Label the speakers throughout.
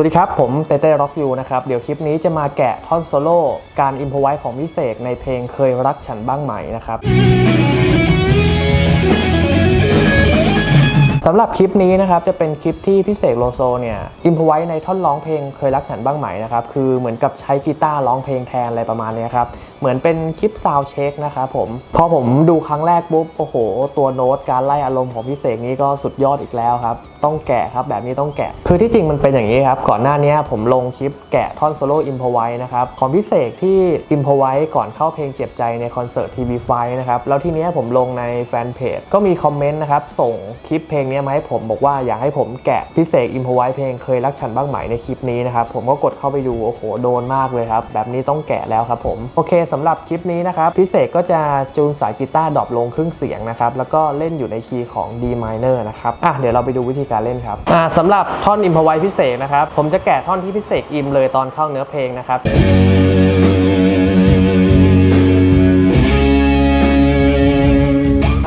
Speaker 1: วัสดีครับ ผมเต้เต้ร็อกยูนะครับ เดี๋ยวคลิปนี้จะมาแกะท่อนโซโล่การอิมพอไว้ของพิเศษในเพลงเคยรักฉันบ้างไหมนะครับสำหรับคลิปนี้นะครับจะเป็นคลิปที่พิเศษโลโซเนี่ยอิมพอไว้ในท่อนร้องเพลงเคยรักฉันบ้างไหมนะครับคือเหมือนกับใช้กีตาร์ร้องเพลงแทนอะไรประมาณนี้ครับเหมือนเป็นคลิปซาวเช็คนะครับผม พอผมดูครั้งแรกปุ๊บ โอ้โห ตัวโน้ตการไล่อารมณ์ของพิเศษนี้ก็สุดยอดอีกแล้วครับ ต้องแกะครับแบบนี้ต้องแกะ คือที่จริงมันเป็นอย่างนี้ครับ ก่อนหน้านี้ผมลงคลิปแกะท่อนโซโล่อิมพอไว้นะครับ ของพิเศษที่อิมพอไว้ก่อนเข้าเพลงเจ็บใจในคอนเสิร์ตทีวีไฟนะครับ แล้วทีนี้ผมลงในแฟนเพจก็มีคอมเมนต์นะครับส่งคลิปเพลงนี้มาให้ผมบอกว่าอยากให้ผมแกะพิเศษอิมพอไว้เพลงเคยรักฉันบ้างไหมในคลิปนี้นะครับผมก็กดเข้าไปดูโอ้โหโดนมากเลยครับแบบนี้ต้องแกะแล้วครับผมโอเคสำหรับคลิปนี้นะครับพิเศษก็จะจูนสายกีตาร์ดรอปลงครึ่งเสียงนะครับแล้วก็เล่นอยู่ในคีย์ของ D minor นะครับอะเดี๋ยวเราไปดูวิธีการเล่นครับอ่าสำหรับท่อนอิมพอไว้พิเศษนะครับผมจะแกะท่อนที่พิเศษอิมเลยตอนเข้าเนื้อเพลงนะครับ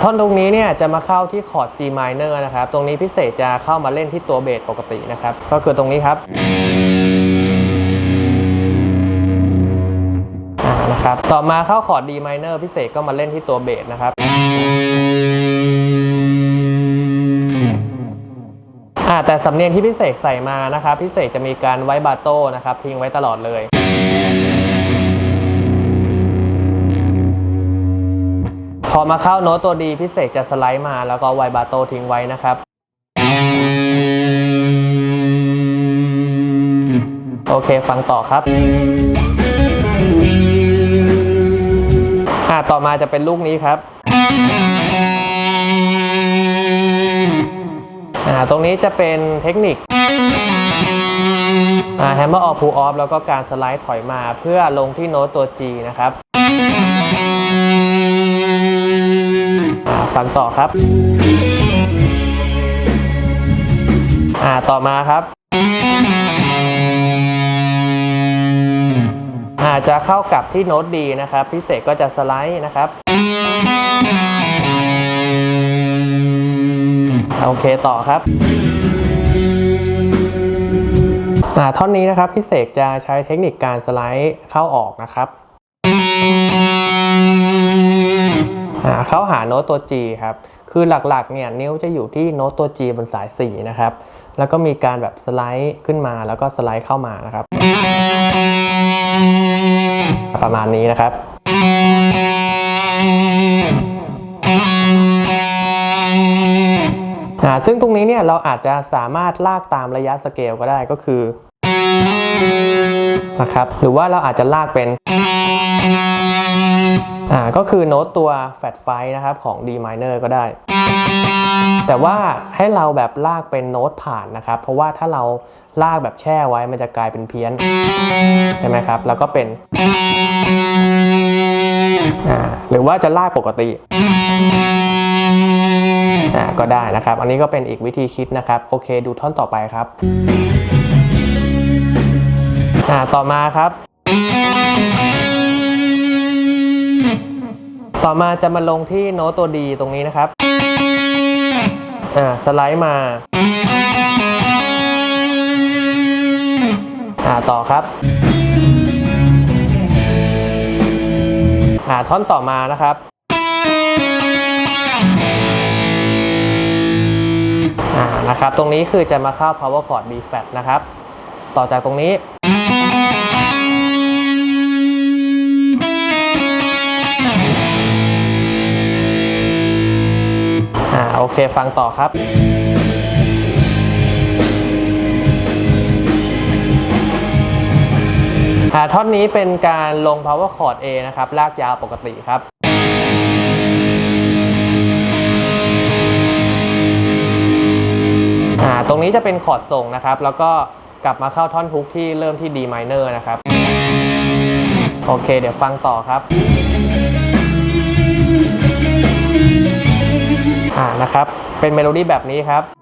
Speaker 1: ท่อนตรงนี้เนี่ยจะมาเข้าที่คอร์ด G minor นะครับ ตรงนี้พิเศษจะเข้ามาเล่นที่ตัวเบสปกตินะครับ ก็คือตรงนี้ครับ ครับต่อมาเข้าคอร์ด D minor พิเศษก็มาเล่นที่ตัวเบสนะครับอ่าแต่สำเนียงที่พิเศษใส่มานะครับ พิเศษจะมีการไว้บาโต้นะครับ ทิ้งไว้ตลอดเลยพอมาเข้าโน้ตตัวดีพิเศษจะสไลด์มาแล้วก็ไวบาโตทิ้งไว้นะครับ โอเคฟังต่อครับ อ่าต่อมาจะเป็นลูกนี้ครับอ่าตรงนี้จะเป็นเทคนิคอ่า hammer off pull off แล้วก็การสไลด์ถอยมาเพื่อลงที่โน้ตตัว G นะครับอ่าฟังต่อครับ อ่าต่อมาครับ อาจะเข้ากับที่โน้ตดีนะครับ พิเศษก็จะสไลด์นะครับ โอเคต่อครับท่อนนี้นะครับพิเศษจะใช้เทคนิคการสไลด์เข้าออกนะครับเข้าหาโน้ตตัว G ครับ คือหลักๆเนี่ยนิ้วจะอยู่ที่โน้ตตัว G บนสาย 4 นะครับ แล้วก็มีการแบบสไลด์ขึ้นมาแล้วก็สไลด์เข้ามานะครับ ประมาณนี้นะครับซึ่งตรงนี้เนี่ยเราอาจจะสามารถลากตามระยะสเกลก็ได้ก็คือนะครับหรือว่าเราอาจจะลากเป็นอ่าก็คือโน้ตตัวแฟตไฟนะครับของ D minor ก็ได้ แต่ว่าให้เราแบบลากเป็นโน้ตผ่านนะครับ เพราะว่าถ้าเราลากแบบแช่ไว้มันจะกลายเป็นเพี้ยน ใช่ไหมครับ แล้วก็เป็น หรือว่าจะลากปกติก็ได้นะครับ อันนี้ก็เป็นอีกวิธีคิดนะครับ โอเค ดูท่อนต่อไปครับต่อมาครับ ต่อมาจะมาลงที่โน้ตตัวดีตรงนี้นะครับสไลด์มาต่อครับาท่อนต่อมานะครับนะครับ ตรงนี้คือจะมาเข้า power chord B flat นะครับ ต่อจากตรงนี้อ่าโอเคฟังต่อครับ ท่อนนี้เป็นการลง power chord A นะครับ ลากยาวปกติครับอ่าตรงนี้จะเป็นคอร์ดส่งนะครับ แล้วก็กลับมาเข้าท่อนฮุกที่เริ่มที่ D minor นะครับ โอเค เดี๋ยวฟังต่อครับอ่านะครับ เป็นเมโลดี้แบบนี้ครับ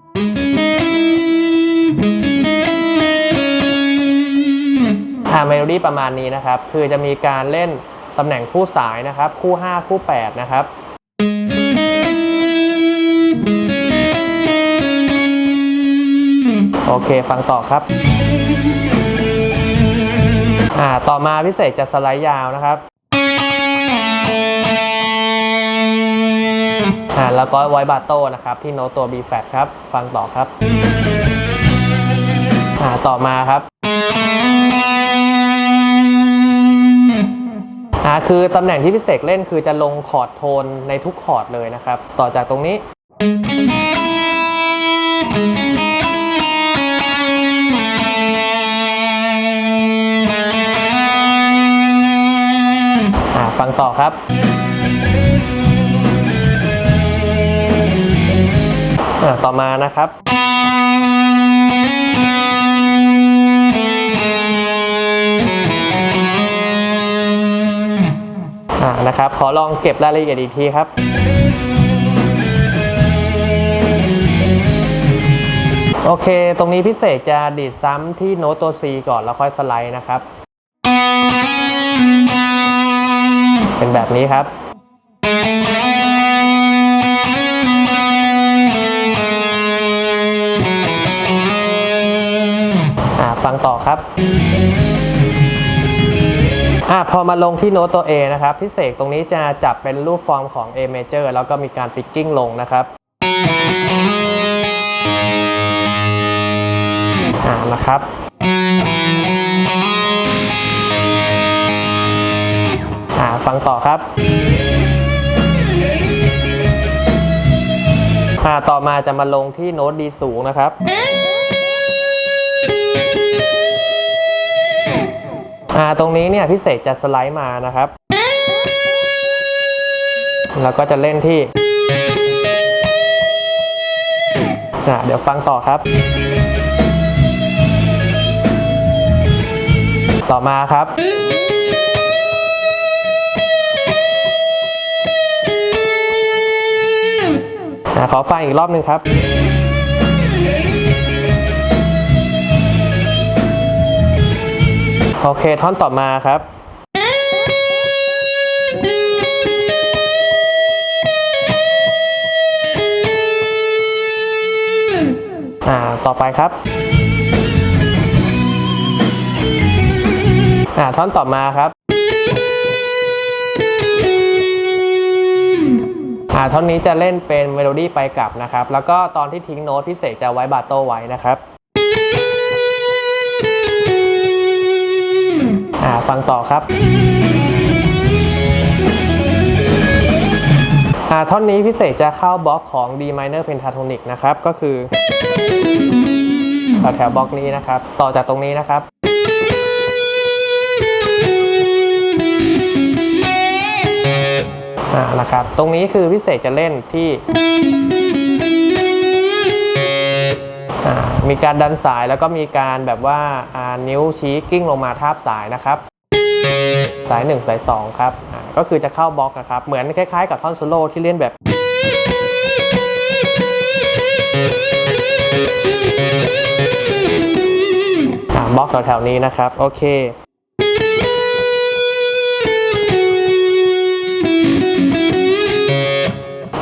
Speaker 1: เมโลดี้ประมาณนี้นะครับ คือจะมีการเล่นตำแหน่งคู่สายนะครับ คู่ 5 คู่ 8 นะครับโอเค ฟังต่อครับอ่าต่อมาพิเศษจะสไลด์ยาวนะครับอ่าแล้วก็ไวบาโต้นะครับ ที่โน้ตตัว B flat ครับ ฟังต่อครับอ่าต่อมาครับ อ่าคือตำแหน่งที่พิเศษเล่นคือจะลงคอร์ดโทนในทุกคอร์ดเลยนะครับ ต่อจากตรงนี้ อ่าฟังต่อครับอ่าต่อมานะครับ อ่านะครับ ขอลองเก็บรายละเอียดอีกทีครับโอเค ตรงนี้พิเศษจะดีดซ้ำที่โน้ตตัว C ก่อนแล้วค่อยสไลด์นะครับ เป็นแบบนี้ครับอ่าฟังต่อครับ อ่าพอมาลงที่โน้ตตัว A นะครับพิเศษตรงนี้จะจับเป็นรูปฟอร์มของ A major แล้วก็มีการปิกกิ้งลงนะครับอ่านะครับอ่าฟังต่อครับอ่าต่อมาจะมาลงที่โน้ตดีสูงนะครับ อ่าตรงนี้เนี่ยพิเศษจะสไลด์มานะครับ แล้วก็จะเล่นที่อ่าเดี๋ยวฟังต่อครับ ต่อมาครับอ่าขอฟังอีกรอบหนึ่งครับ โอเคท่อนต่อมาครับ อ่า ต่อไปครับ อ่า ท่อนต่อมาครับ อ่า ท่อนนี้จะเล่นเป็นเมโลดี้ไปกลับนะครับ แล้วก็ตอนที่ทิ้งโน้ตพิเศษจะไว้บาโต้ไว้นะครับ อ่าฟังต่อครับอ่าท่อนนี้พิเศษจะเข้าบล็อกของ D minor pentatonic นะครับ ก็คือแถวๆบล็อกนี้นะครับ ต่อจากตรงนี้นะครับอ่านะครับ ตรงนี้คือพิเศษจะเล่นที่ มีการดันสายแล้วก็มีการแบบว่านิ้วชี้กิ้งลงมาทาบสายนะครับ สาย 1 สาย 2 ครับ ก็คือจะเข้าบล็อกนะครับ เหมือนคล้ายๆกับท่อนโซโล่ที่เล่นแบบบล็อกแถวๆนี้นะครับ โอเค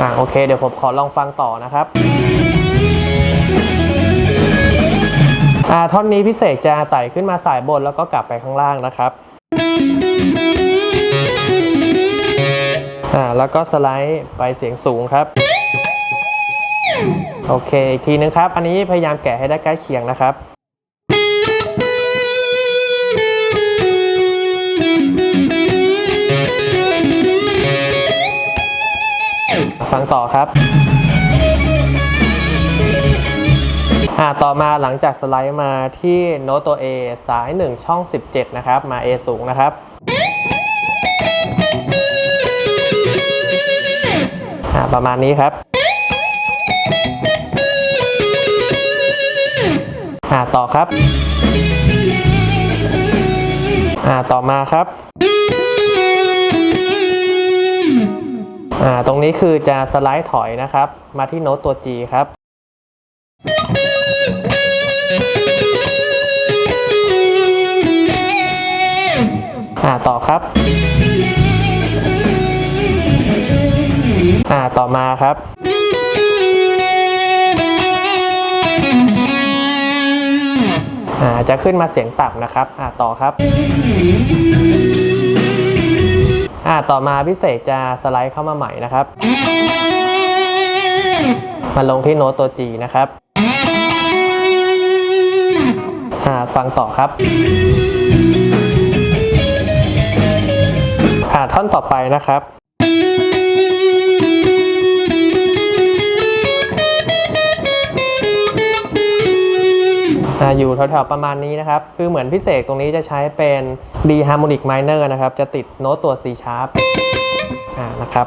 Speaker 1: อ่าโอเค เดี๋ยวผมขอลองฟังต่อนะครับ ท่อนนี้พิเศษจะไต่ขึ้นมาสายบนแล้วก็กลับไปข้างล่างนะครับอ่าแล้วก็สไลด์ไปเสียงสูงครับ โอเค อีกทีนึงครับ อันนี้พยายามแกะให้ได้ใกล้เคียงนะครับฟังต่อครับ อ่าต่อมาหลังจากสไลด์มาที่โน้ตตัว A สาย 1 ช่อง 17 นะครับ มา A สูงนะครับอ่าประมาณนี้ครับอ่าต่อครับอ่าต่อมาครับอ่าตรงนี้คือจะสไลด์ถอยนะครับ มาที่โน้ตตัว G ครับ อ่าต่อครับอ่าต่อมาครับอ่าจะขึ้นมาเสียงต่ำนะครับอ่าต่อครับอ่าต่อมาพิเศษจะสไลด์เข้ามาใหม่นะครับ มาลงที่โน้ตตัว G นะครับอ่าฟังต่อครับ ท่อนต่อไปนะครับอยู่แถวๆประมาณนี้นะครับ คือเหมือนพิเศษตรงนี้จะใช้เป็น D harmonic minor นะครับ จะติดโน้ตตัว C sharp นะครับ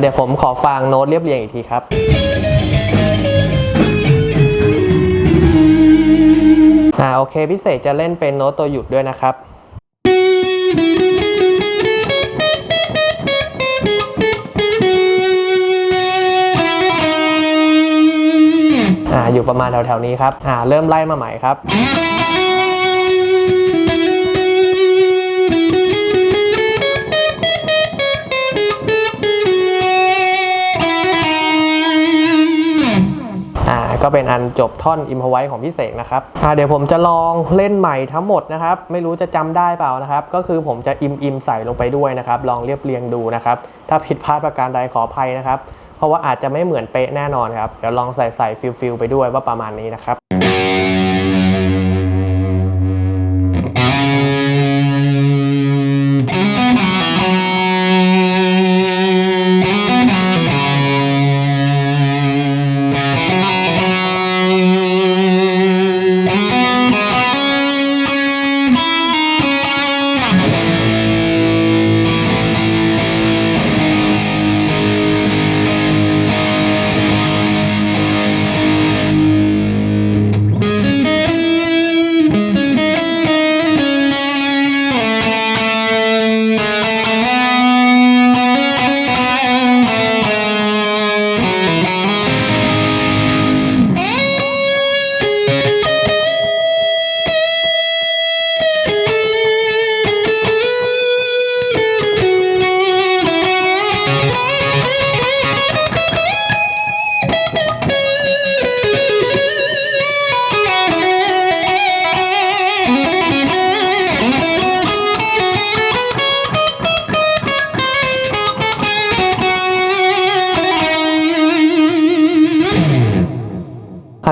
Speaker 1: เดี๋ยวผมขอฟังโน้ตเรียบเรียงอีกทีครับ อ่าโอเคพิเศษจะเล่นเป็นโน้ตตัวหยุดด้วยนะครับอ่าอยู่ประมาณแถวๆนี้ครับอ่าเริ่มไล่มาใหม่ครับ ก็เป็นอันจบท่อนอิมพไว้ของพี่เสกนะครับเดี๋ยวผมจะลองเล่นใหม่ทั้งหมดนะครับ ไม่รู้จะจำได้เปล่านะครับ ก็คือผมจะอิมอิมใส่ลงไปด้วยนะครับ ลองเรียบเรียงดูนะครับ ถ้าผิดพลาดประการใดขออภัยนะครับ เพราะว่าอาจจะไม่เหมือนเป๊ะแน่นอนครับ เดี๋ยวลองใส่ใส่ฟิลฟิลไปด้วยว่าประมาณนี้นะครับ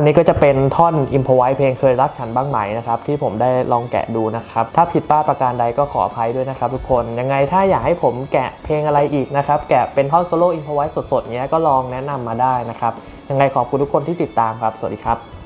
Speaker 1: นี้ก็จะเป็นท่อนอิมพไว้เพลงเคยรักฉันบ้างไหมนะครับที่ผมได้ลองแกะดูนะครับ ถ้าผิดพลาดประการใดก็ขออภัยด้วยนะครับทุกคนยังไงถ้าอยากให้ผมแกะเพลงอะไรอีกนะครับแกะเป็นท่อนโซโล่อิมพไว้สดๆเนี้ยก็ลองแนะนำมาได้นะครับยังไงขอบคุณทุกคนที่ติดตามครับ สวัสดีครับ